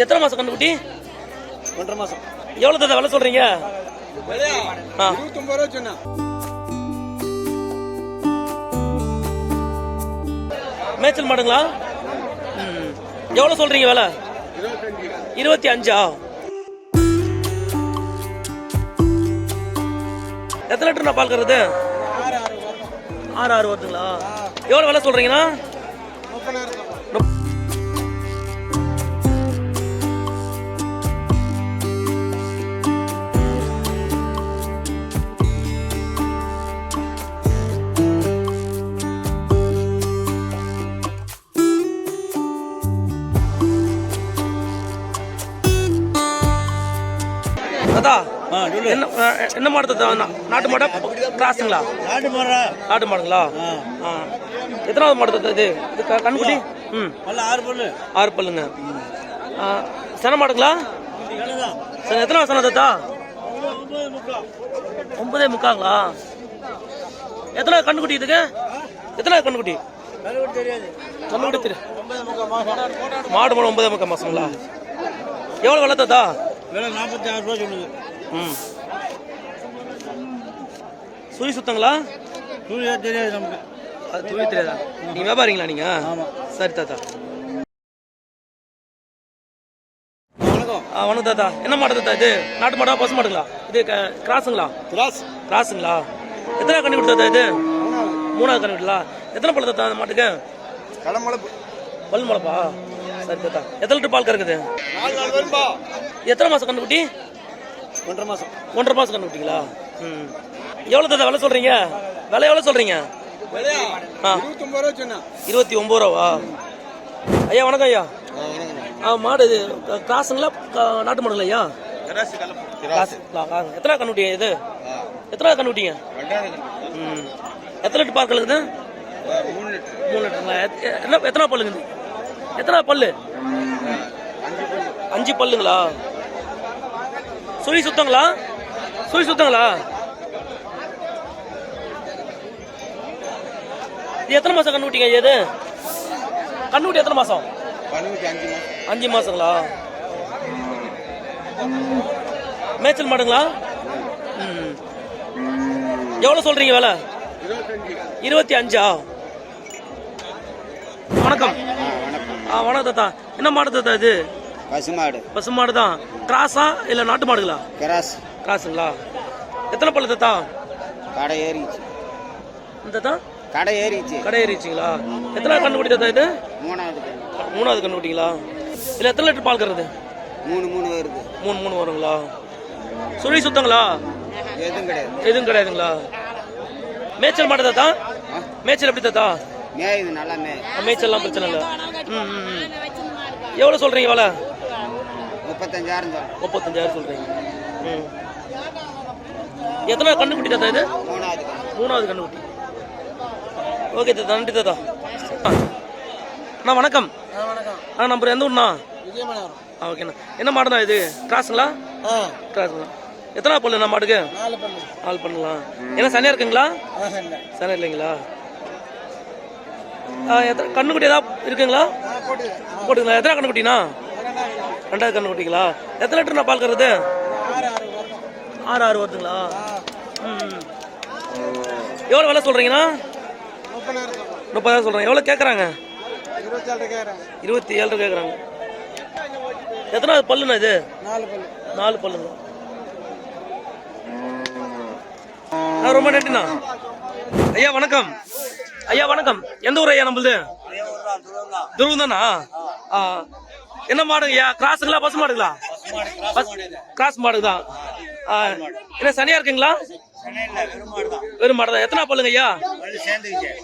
எத்தனை மாசம் கண்டுக்குட்டி ஒன்றரை மாசம். எவ்வளவு தாத்தா விலை சொல்றீங்க? ஆ. மேய்ச்சல் மாடுங்களா? ம். எவ்வளவு சொல்றீங்க விலை? இருபத்தி அஞ்சா எத்தனை லிட்டர் பால் கறது ஆறு ஆறு வருதுங்களா? எவ்வளோ விலை சொல்றீங்கன்னா தாத்தா என்ன மாடு தாத்தா நாட்டு மாடா? கிராஸுங்களா? நாட்டு மாடா. நாட்டு மாடுங்களா? எத்தனாவது மாடு தாத்தா இது? இது க- கண்ணுக்குட்டி? ம். ஆறு பல்லு. ஆறு பல்லுங்க. சென மாடுங்களா. சரி எத்தனை வருஷம் தாத்தா? ஒன்பது முக்காங்களா? எத்தனை கண்ணுக்குட்டி இதுக்கு? எத்தனை கண்ணுக்குட்டி? கண்ணுக்குட்டி தெரியும் மாடு மாடு ஒன்பதே முக்கால் மாசங்களா? எவ்வளோ விலை தாத்தா? விலை நாற்பத்தி ஆறு ரூபா சொல்லுது. ம் சுழி சுத்தங்களா? சூரிய தெரியாது நமக்கு. அது துணி தெரியாதா? நீங்க வியாபாரிங்களா நீங்க? ஆமா. சரி தாத்தா. வணக்கம். ஆ வணக்கம் தாத்தா. என்ன மாடு தாத்தா இது? நாட்டு மாடா பசு மாடுங்களா? இது கிராஸுங்களா? கிராஸ். கிராஸுங்களா? எத்தனை கண்ணு கொடுத்தா இது? மூணாவது. கண்ணு விடலா எத்தனை பல்லு தாத்தா அந்த மாட்டுக்கு? கடமளப்பு பல் முளைப்பா? சரி தாத்தா எத்தனை லிட்டர் பால் கறக்குது? எத்தனை மாசம் கண்ணுக்குட்டி ஒன்றரை மாசம். ஒன்றரை மாசம் கண்ணுக்குட்டிங்களா ம். எவ்வளோ தாத்தா விலை சொல்றீங்க? விலை எவ்வளோ சொல்றீங்க? விலையா? ஆ. இருபத்தி ஒம்பது ரூபாவா? ஐயா வணக்கம் ஐயா. ஆ மாடு இது கிராஸுங்களா நாட்டு மாடுங்களா ஐயா? எத்தனை கண்ணுட்டிங்க இது? எத்தனை கண்ணுட்டிங்க ம். எத்தனை லிட்டர் பால் கலக்குது மூணு லிட்டர். மூணு லிட்டருங்களா? எத்தனை பல்லுங்க இது எத்தனை பல்லு? அஞ்சு பல்லுங்களா? சுழி சுத்தங்களா? சுழி சுத்தங்களா? இது எத்தனை மாசம் கண்ணுட்டிங்க இது? கண்ணுட்டி எத்தனை மாசம்? பதினஞ்சு அஞ்சு மாசங்களா? மேய்ச்சல் மாடுங்களா? எவ்வளோ சொல்றீங்க விலை? இருபத்தி அஞ்சா? வணக்கம். ஆ வணக்கம் தாத்தா. என்ன மாடு தாத்தா இது? பசுமாடு. பசு மாடு தான் கிராஸா இல்லை நாட்டு மாடுங்களா கிராஸ். கிராஸுங்களா? எத்தனை பல்லு தாத்தா? கடை ஏறிச்சு இந்த தாத்தா? கடை ஏறிச்சு கடை ஏறிச்சிங்களா எத்தனை கண்டுபிடி தாத்தா இது? மூணாவது. மூணாவது கண்டுபிடிங்களா? இல்லை எத்தனை லிட்டர் பால் கறக்குது? மூணு மூணு வருது. மூணு மூணு வருங்களா? சுழி சுத்தங்களா? எதுவும் கிடையாது. எதுவும் கிடையாதுங்களா? மேய்ச்சல் மாடு தாத்தா? மேய்ச்சல் எப்படி தாத்தா? மேயுது நல்லா மேய் மேய்ச்சல்லாம் பிரச்சனை இல்லை. ம் ம். எவ்வளோ சொல்கிறீங்க விலை? முப்பத்தஞ்சாயிரம் தான் முப்பத்தஞ்சாயிரம் சொல்கிறீங்க ம். எத்தனை கண்ணுக்குட்டி தாத்தா இது? மூணாவது கண்ணு. மூணாவது கண்ணுக்குட்டி. ஓகே தாத்தா நன்றி தாத்தா. ஆ. அண்ணா வணக்கம். அண்ணா நம்பர் எந்த ஊர்ண்ணா? ஆ ஓகேண்ணா என்ன மாடுண்ணா இது? கிராஸுங்களா? ஆ. கிராஸுங்களா? எத்தனை பல்லுண்ணா மாடுக்கு? நாலு பண்ணு நாலு பண்ணலாம் என்ன சனியாக இருக்குங்களா? ஆஹா இல்லை சனி இல்லைங்களா? ஆ, கண்ணுக்குட்டி ஏதாவது இருக்குங்களா? போட்டுங்களா எத்தனை கண்ணுக்குட்டிண்ணா ரெண்டாவது கண்ணுக்குட்டிங்களா? எத்தனை லிட்டர் பால் கறது ஆறு ஆறு ஆறு வருதுங்களா? ம் எவ்வளோ விலை சொல்கிறீங்கண்ணா முப்பதாயிரம் சொல்கிறேன் முப்பதாயிரம் சொல்கிறேன் எவ்வளோ கேட்குறாங்க இருபத்தி ஏழு கேட்குறாங்க எத்தனாவது பல்லுண்ணா இது? நாலு பல்லு பல்லுங்க ரொம்ப நன்றிண்ணா. ஐயா வணக்கம். ஐயா வணக்கம். எந்த ஊர் ஐயா நம்மளுது? துருவம் தானா ஆ. என்ன மாடுங்க ஐயா? கிராஸுங்களா பசு மாடுங்களா? கிராஸ் மாடு தான் ஆ, என்ன சனியா இருக்குங்களா? வெறும் மாடு தான். எத்தனை பல்லுங்க ஐயா?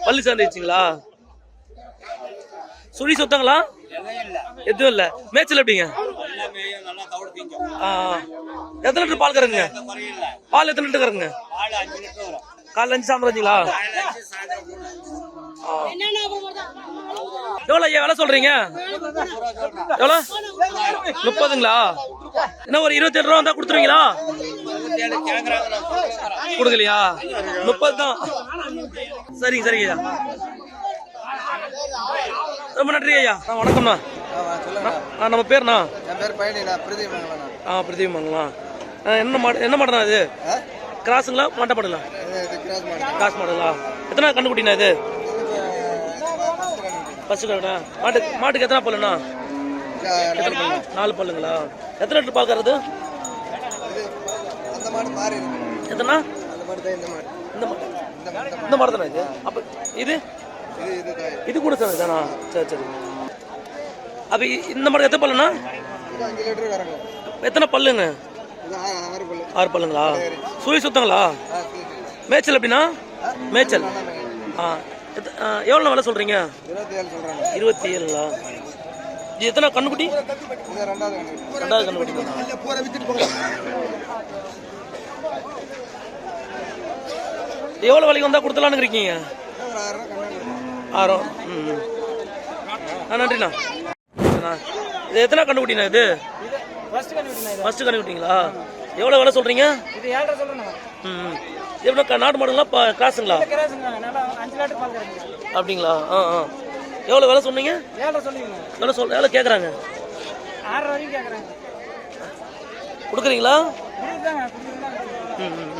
பள்ளி சேர்ந்துச்சுங்களா சுழி சுத்தங்களா? எதுவும் இல்ல. மேய்ச்சல் எப்படிங்க? ஆ, எத்தனை லிட்டர் பால் கறங்க பால் எத்தனை லிட்டர் கறங்க காலைல அஞ்சு சாயந்தரம் அஞ்சுங்களா எவ்வளோ ஐயா விலை சொல்றீங்க? எவ்வளோ முப்பதுங்களா? என்ன ஒரு இருபத்தி ரூபா வந்தா கொடுத்துருவீங்களா? கொடுக்கலையா? முப்பது தான். சரிங்க சரிங்க ஐயா. ரொம்ப நன்றி ஐயா. ஆ, வணக்கம்ண்ணா. ஆ நம்ம பேர்ண்ணா என் பேர் பழனிண்ணா பிரதீப் மங்களண்ணா ஆ பிரதீப் மங்கலாம் என்ன மாடு என்ன மாடுண்ணா இது? கிராஸுங்களா மாட்ட மாடுங்களா? கிராஸ் மாடு. கிராஸ் மாடுங்களா? எத்தனை கண்டுக்குட்டிண்ணா இது? ஃபஸ்ட்டு கடை மாட்டுக்கு மாட்டுக்கு எத்தனை பல்லுண்ணா? எத்தனை பல்லு? நாலு பல்லுங்களா? எத்தனை லிட்டர் பால் கறது இந்த மாடு இந்த தானே இது? அப்போ இது? இது இது கூட சார் தானா? சரி சரி. அப்போ இந்த மாடு எத்தனை பல்லுண்ணா? எத்தனை பல்லுங்க? ஆறு பல்லுங்களா? சுழி சுத்தங்களா? மேய்ச்சல் எப்படின்னா மேய்ச்சல். ஆ, எவ்வளோ விலை சொல்கிறீங்க இருபத்தி ஏழுங்களா இது எத்தனை கண்ணுக்குட்டி? இது ரெண்டாவது கண்ணுக்குட்டி. எவ்வளோ விலைக்கு வந்தால் கொடுத்தலான்னு இருக்கீங்க? ஆயிரம் ம் ம். ஆ நன்றிண்ணா. இது எத்தனை கண்டுக்குட்டிண்ணா இது? ஃபஸ்ட்டு கண்டுக்குட்டிங்களா எவ்வளோ விலை சொல்கிறீங்க இது ஏழரை சொல்லுங்க ம். ம். இது எப்படி க- நாட்டு மாடுங்களா காசுங்களா அப்படிங்களா? ஆ ஆ. எவ்வளோ விலை சொன்னீங்க? எவ்வளோ சொல் எவ்வளோ கேட்குறாங்க கொடுக்குறீங்களா? ம் ம்.